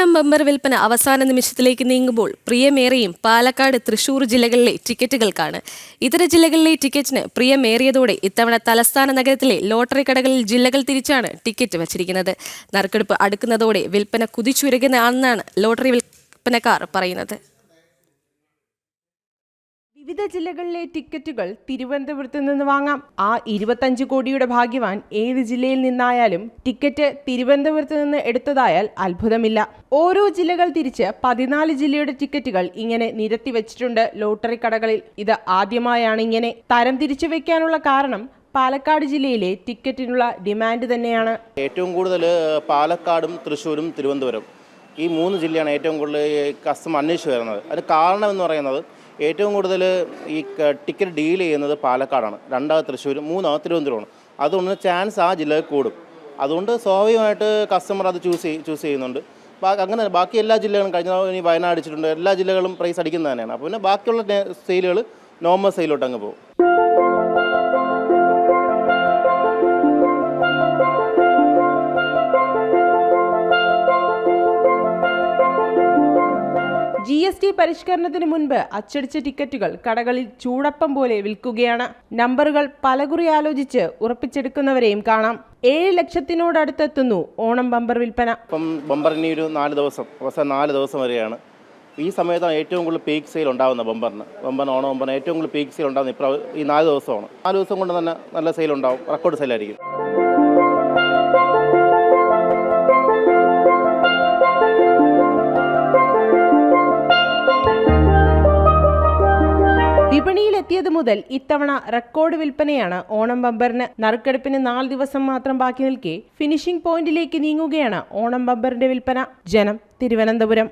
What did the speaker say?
Onam bumper വിൽപ്പന അവസാന നിമിഷത്തിലേക്ക് നീങ്ങുമ്പോൾ പ്രിയമേറിയും പാലക്കാട് തൃശൂർ ജില്ലകളിലെ ടിക്കറ്റുകൾക്കാണ്. ഇതര ജില്ലകളിലെ ടിക്കറ്റിന് പ്രിയമേറിയതോടെ ഇത്തവണ തലസ്ഥാന നഗരത്തിലെ ലോട്ടറി കടകളിൽ ജില്ലകൾ തിരിച്ചാണ് ടിക്കറ്റ് വച്ചിരിക്കുന്നത്. നറുക്കെടുപ്പ് അടുക്കുന്നതോടെ വിൽപ്പന കുതിച്ചുരുകുന്നതാണെന്നാണ് ലോട്ടറി വിൽപ്പനക്കാർ പറയുന്നത്. വിവിധ ജില്ലകളിലെ ടിക്കറ്റുകൾ തിരുവനന്തപുരത്ത് നിന്ന് വാങ്ങാം. ആ ഇരുപത്തഞ്ച് കോടിയുടെ ഭാഗ്യവാൻ ഏത് ജില്ലയിൽ നിന്നായാലും ടിക്കറ്റ് തിരുവനന്തപുരത്ത് നിന്ന് എടുത്തതായാൽ അത്ഭുതമില്ല. ഓരോ ജില്ലകൾ തിരിച്ച് പതിനാല് ജില്ലയുടെ ടിക്കറ്റുകൾ ഇങ്ങനെ നിരത്തി വെച്ചിട്ടുണ്ട് ലോട്ടറി കടകളിൽ. ഇത് ആദ്യമായാണ് ഇങ്ങനെ. തരം തിരിച്ചു വെക്കാനുള്ള കാരണം പാലക്കാട് ജില്ലയിലെ ടിക്കറ്റിനുള്ള ഡിമാൻഡ് തന്നെയാണ്. ഏറ്റവും കൂടുതൽ പാലക്കാടും തൃശ്ശൂരും തിരുവനന്തപുരം ഈ മൂന്ന് ജില്ലയാണ് ഏറ്റവും കൂടുതൽ കസ്റ്റം അന്വേഷിച്ച് വരുന്നത്. അതിന് കാരണം എന്ന് പറയുന്നത് ഏറ്റവും കൂടുതൽ ഈ ടിക്കറ്റ് ഡീൽ ചെയ്യുന്നത് പാലക്കാടാണ്. രണ്ടാമത് തൃശ്ശൂർ മൂന്നാമത് തിരുവനന്തപുരമാണ്. അതുകൊണ്ട് ചാൻസ് ആ ജില്ലയിൽ കൂടും. അതുകൊണ്ട് സ്വാഭാവികമായിട്ട് കസ്റ്റമർ അത് ചൂസ് ചെയ് ചൂസ് ചെയ്യുന്നുണ്ട്. അങ്ങനെ ബാക്കി എല്ലാ ജില്ലകളും കഴിഞ്ഞ ഇനി വയനാട് അടിച്ചിട്ടുണ്ട്. എല്ലാ ജില്ലകളും പ്രൈസ് അടിക്കുന്നത് തന്നെയാണ്. അപ്പോൾ പിന്നെ ബാക്കിയുള്ള സെയിലുകൾ നോർമൽ സെയിലോട്ട് അങ്ങ് പോകും. ജി എസ് ടി പരിഷ്കരണത്തിന് മുൻപ് അച്ചടിച്ച ടിക്കറ്റുകൾ കടകളിൽ ചൂടപ്പം പോലെ വിൽക്കുകയാണ്. നമ്പറുകൾ പലകുറി ആലോചിച്ച് ഉറപ്പിച്ചെടുക്കുന്നവരെയും കാണാം. ഏഴ് ലക്ഷത്തിനോടടുത്തെത്തുന്നു ഓണം ബമ്പർ വിൽപ്പന. ഇപ്പം ബമ്പറിന് ഒരു നാല് ദിവസം അവസാനം നാല് ദിവസം വരെയാണ്. ഈ സമയത്താണ് ഏറ്റവും കൂടുതൽ പീക്ക് സെയിൽ ഉണ്ടാകുന്നത് ബമ്പറിന്. ബമ്പറിന് ഓണം ബമ്പറിന് ഏറ്റവും കൂടുതൽ പീക്ക് സെയിൽ ഉണ്ടാകുന്നത് ഇപ്പം ഈ നാല് ദിവസമാണ്. നാല് ദിവസം കൊണ്ട് തന്നെ നല്ല സെയിൽ ഉണ്ടാവും. റെക്കോർഡ് സെയിലായിരിക്കും വിപണിയിലെത്തിയത് മുതൽ ഇത്തവണ റെക്കോർഡ് വിൽപ്പനയാണ് ഓണം ബമ്പറിന് നറുക്കെടുപ്പിന് നാല് ദിവസം മാത്രം ബാക്കി നിൽക്കെ ഫിനിഷിംഗ് പോയിന്റിലേക്ക് നീങ്ങുകയാണ് ഓണം ബമ്പറിന്റെ വിൽപ്പന. ജനം തിരുവനന്തപുരം.